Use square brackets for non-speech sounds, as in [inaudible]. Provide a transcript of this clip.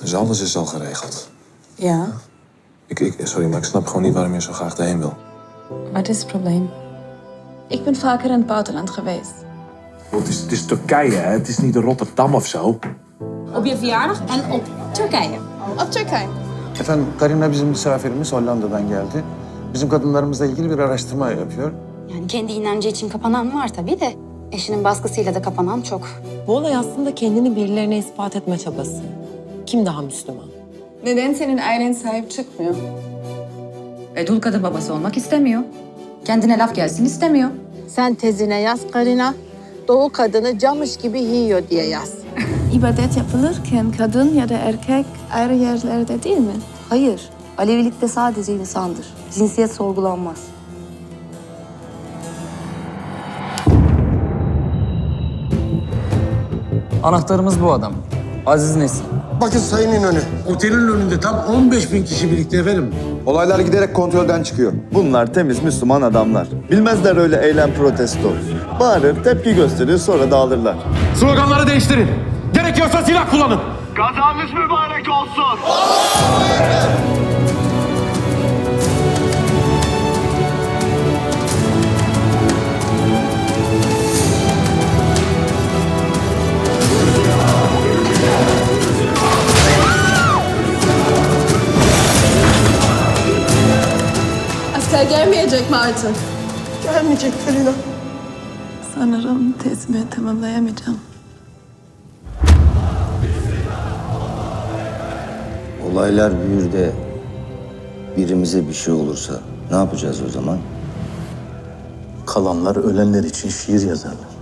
Dus alles is al geregeld. Ja, Ik, ik, sorry, maar ik snap gewoon niet waarom je zo graag daarheen wil. wat is het probleem? Ik ben vaker in het buitenland geweest. Het is, het is Turkije, hè? Het is niet Rotterdam of zo. Op je verjaardag en op Turkije. Op Turkije. Efendim Karina bizim misafirimiz Hollanda'dan geldi. Bizim kadınlarımızla ilgili bir araştırma yapıyor. Yani kendi inancı için kapanan var tabii de. Eşinin baskısıyla da kapanan çok. Bu olay aslında kendini birilerine ispat etme çabası. Kim daha Müslüman? Neden senin ailen sahip çıkmıyor? E, dul kadın babası olmak istemiyor. Kendine laf gelsin istemiyor. Sen tezine yaz Karina. Doğu kadını camış gibi yiyor diye yaz. [laughs] İbadet yapılırken kadın ya da erkek ayrı yerlerde değil mi? Hayır. Alevilikte sadece insandır. Cinsiyet sorgulanmaz. Anahtarımız bu adam. Aziz Nesin. Bakın Sayın İnönü. Otelin önünde tam 15 bin kişi birlikte efendim. Olaylar giderek kontrolden çıkıyor. Bunlar temiz Müslüman adamlar. Bilmezler öyle eylem protesto. Bağırır, tepki gösterir sonra dağılırlar. Sloganları değiştirin. Gerekiyorsa silah kullanın. Gazamız mübarek olsun. Asker gelmeyecek mi artık? Gelmeyecek Karina. Sanırım tezimi tamamlayamayacağım. Olaylar büyür de birimize bir şey olursa ne yapacağız o zaman? Kalanlar ölenler için şiir yazarlar.